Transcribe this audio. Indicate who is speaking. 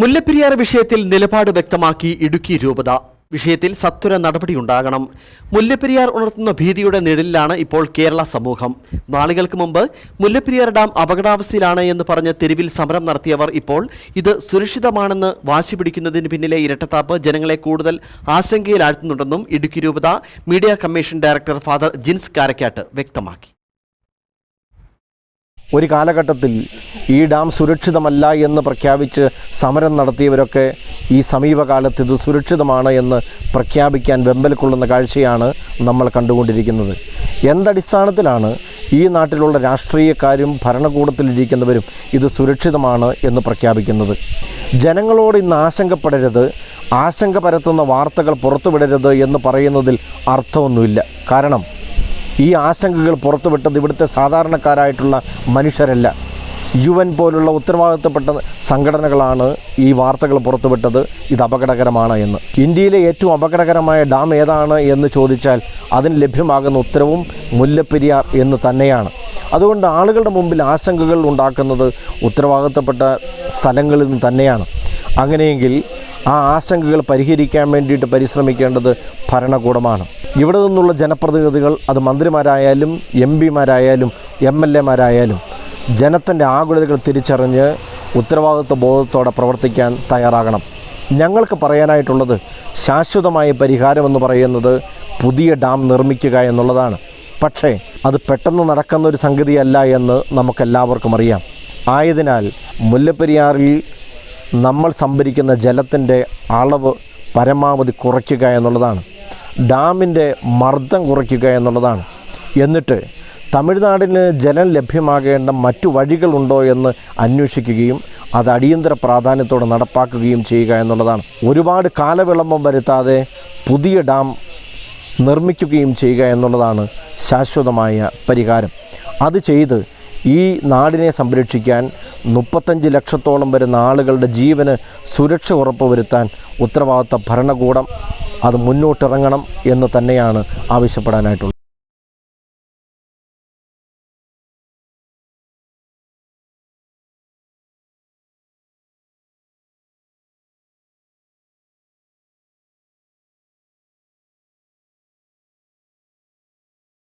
Speaker 1: മുല്ലപ്പെരിയാർ വിഷയത്തിൽ നിലപാട് വ്യക്തമാക്കി ഇടുക്കി രൂപത. വിഷയത്തിൽ സത്വര നടപടിയുണ്ടാകണം മുല്ലപ്പെരിയാർ ഉണർത്തുന്ന ഭീതിയുടെ നിഴലിലാണ് ഇപ്പോൾ കേരള സമൂഹം. നാളുകൾക്ക് മുമ്പ് മുല്ലപ്പെരിയാർ ഡാം അപകടാവസ്ഥയിലാണ് എന്ന് പറഞ്ഞ് തെരുവിൽ സമരം നടത്തിയവർ ഇപ്പോൾ ഇത് സുരക്ഷിതമാണെന്ന് വാശി പിടിക്കുന്നതിന് പിന്നിലെ ഇരട്ടത്താപ്പ് ജനങ്ങളെ കൂടുതൽ ആശങ്കയിലാഴ്ത്തുന്നുണ്ടെന്നും ഇടുക്കി രൂപത media commission director father Jins Karakkattu വ്യക്തമാക്കി.
Speaker 2: ഒരു കാലഘട്ടത്തിൽ ഈ ഡാം സുരക്ഷിതമല്ല എന്ന് പ്രഖ്യാപിച്ച് സമരം നടത്തിയവരൊക്കെ ഈ സമീപകാലത്ത് ഇത് സുരക്ഷിതമാണ് എന്ന് പ്രഖ്യാപിക്കാൻ വെമ്പൽ കൊള്ളുന്ന കാഴ്ചയാണ് നമ്മൾ കണ്ടുകൊണ്ടിരിക്കുന്നത്. എന്തടിസ്ഥാനത്തിലാണ് ഈ നാട്ടിലുള്ള രാഷ്ട്രീയക്കാരും ഭരണകൂടത്തിലിരിക്കുന്നവരും ഇത് സുരക്ഷിതമാണ് എന്ന് പ്രഖ്യാപിക്കുന്നത്? ജനങ്ങളോട് ഇന്ന് ആശങ്കപ്പെടരുത് ആശങ്ക പരത്തുന്ന വാർത്തകൾ പുറത്തുവിടരുത് എന്ന് പറയുന്നതിൽ അർത്ഥമൊന്നുമില്ല. കാരണം ഈ ആശങ്കകൾ പുറത്തുവിട്ടത് ഇവിടുത്തെ സാധാരണക്കാരായിട്ടുള്ള മനുഷ്യരല്ല. യു എൻ പോലുള്ള ഉത്തരവാദിത്തപ്പെട്ട സംഘടനകളാണ് ഈ വാർത്തകൾ പുറത്തുവിട്ടത്. ഇത് അപകടകരമാണ് എന്ന്. ഇന്ത്യയിലെ ഏറ്റവും അപകടകരമായ ഡാം ഏതാണ് എന്ന് ചോദിച്ചാൽ അതിന് ലഭ്യമാകുന്ന ഉത്തരവും മുല്ലപ്പെരിയാർ എന്ന് തന്നെയാണ്. അതുകൊണ്ട് ആളുകളുടെ മുമ്പിൽ ആശങ്കകൾ ഉണ്ടാക്കുന്നത് ഉത്തരവാദിത്തപ്പെട്ട സ്ഥലങ്ങളിൽ നിന്ന് തന്നെയാണ്. അങ്ങനെയെങ്കിൽ ആ ആശങ്കകൾ പരിഹരിക്കാൻ വേണ്ടിയിട്ട് പരിശ്രമിക്കേണ്ടത് ഭരണകൂടമാണ്. ഇവിടെ നിന്നുള്ള ജനപ്രതിനിധികൾ അത് മന്ത്രിമാരായാലും എം പിമാരായാലും എം എൽ എമാരായാലും ജനത്തിന്റെ ആകുലതകൾ തിരിച്ചറിഞ്ഞ് ഉത്തരവാദിത്വ ബോധത്തോടെ പ്രവർത്തിക്കാൻ തയ്യാറാകണം. ഞങ്ങൾക്ക് പറയാനായിട്ടുള്ളത് ശാശ്വതമായ പരിഹാരമെന്ന് പറയുന്നത് പുതിയ ഡാം നിർമ്മിക്കുക എന്നുള്ളതാണ്. പക്ഷേ അത് പെട്ടെന്ന് നടക്കുന്ന ഒരു സംഗതിയല്ല എന്ന് നമുക്കെല്ലാവർക്കും അറിയാം. ആയതിനാൽ മുല്ലപ്പെരിയാറിൽ നമ്മൾ സംഭരിക്കുന്ന ജലത്തിന്റെ അളവ് പരമാവധി കുറയ്ക്കുക എന്നുള്ളതാണ്. ഡാമിന്റെ മർദ്ദം കുറയ്ക്കുക എന്നുള്ളതാണ്. എന്നിട്ട് തമിഴ്നാടിന് ജലം ലഭ്യമാകേണ്ട മറ്റു വഴികളുണ്ടോ എന്ന് അന്വേഷിക്കുകയും അത് അടിയന്തര പ്രാധാന്യത്തോടെ നടപ്പാക്കുകയും ചെയ്യുക എന്നുള്ളതാണ്. ഒരുപാട് കാലവിളംബം വരുത്താതെ പുതിയ ഡാം നിർമ്മിക്കുകയും ചെയ്യുക എന്നുള്ളതാണ് ശാശ്വതമായ പരിഹാരം. അത് ചെയ്ത് ഈ നാടിനെ സംരക്ഷിക്കാൻ മുപ്പത്തഞ്ച് ലക്ഷത്തോളം വരുന്ന ആളുകളുടെ ജീവന് സുരക്ഷ ഉറപ്പുവരുത്താൻ ഉത്തരവാദിത്ത ഭരണകൂടം അത് മുന്നോട്ടിറങ്ങണം എന്ന് തന്നെയാണ് ആവശ്യപ്പെടാനായിട്ടുള്ളത്.